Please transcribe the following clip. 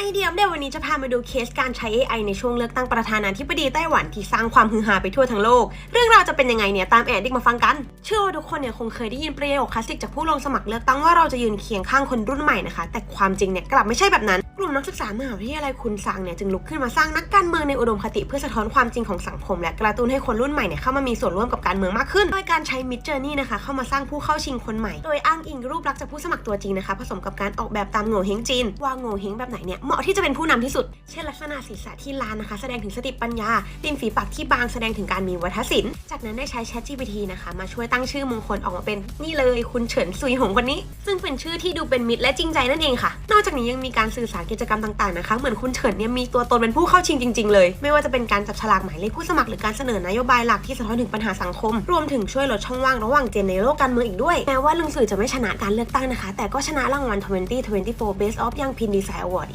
ไอเดียอัปเดตวันนี้จะพามาดูเคสการใช้ AI ในช่วงเลือกตั้งประธานาธิบดีไต้หวันที่สร้างความฮือฮาไปทั่วทั้งโลก เรื่องราวจะเป็นยังไงเนี่ยตามแอดดิกมาฟังกัน เชื่อว่าทุกคนเนี่ยคงเคยได้ยินประโยคคลาสสิกจากผู้ลงสมัครเลือกตั้งว่าเราจะยืนเคียงข้างคนรุ่นใหม่นะคะ แต่ความจริงเนี่ยกลับไม่ใช่แบบนั้น กลุ่มนักศึกษามหาวิทยาลัยคุนซางเนี่ยจึงลุกขึ้นมาสร้างนักการเมืองในอุดมคติเพื่อสะท้อนความจริงของสังคม และกระตุ้นให้คนรุ่นใหม่เนี่ยเข้ามามีส่วนร่วมกับการเมืองมากขึ้น โดยการใช้ Mid Journey นะคะเข้ามาสร้างผู้เข้าชิงคนใหม่ โดยอ้างอิงรูปลักษณ์จากผู้สมัครตัวจริงนะคะผสมกับการออกแบบตามโง่เฮงจีนว่าโง่เฮงแบบไหนเนี่ยเหมาะที่จะเป็นผู้นำที่สุด เช่นลักษณะศีรษะที่ล้านนะคะ แสดงถึงสติปัญญาริมฝีปากที่บางแสดงถึงการมีวัฒนศิลป์จากนั้นได้ใช้ Chat GPT นะคะมาช่วยตั้งชื่อมงคลออกมาเป็นนี่เลยคุณเฉินซุยหงคนนี้ ซึ่งเป็นชื่อที่ดูเป็นมิตรและจริงใจนั่นเองค่ะ นอกจากนี้ยังมีการสื่อสารกิจกรรมต่างๆนะคะ เหมือนคุณเฉินเนี่ยมีตัวตนเป็นผู้เข้าชิงจริง ๆ เลย ไม่ว่าจะเป็นการจับฉลากหมายเลขผู้สมัครหรือการเสนอนโยบายหลักที่สะท้อนถึงปัญหาสังคม รวมถึงช่วยลดช่องว่างระหว่างเจนในโลกการเมืองอีกด้วย แม้ว่าลุงสื่อจะไม่ชนะการเลือกตั้งนะคะ แต่ก็ชนะรางวัล 2024 Best of Young Pin Design Award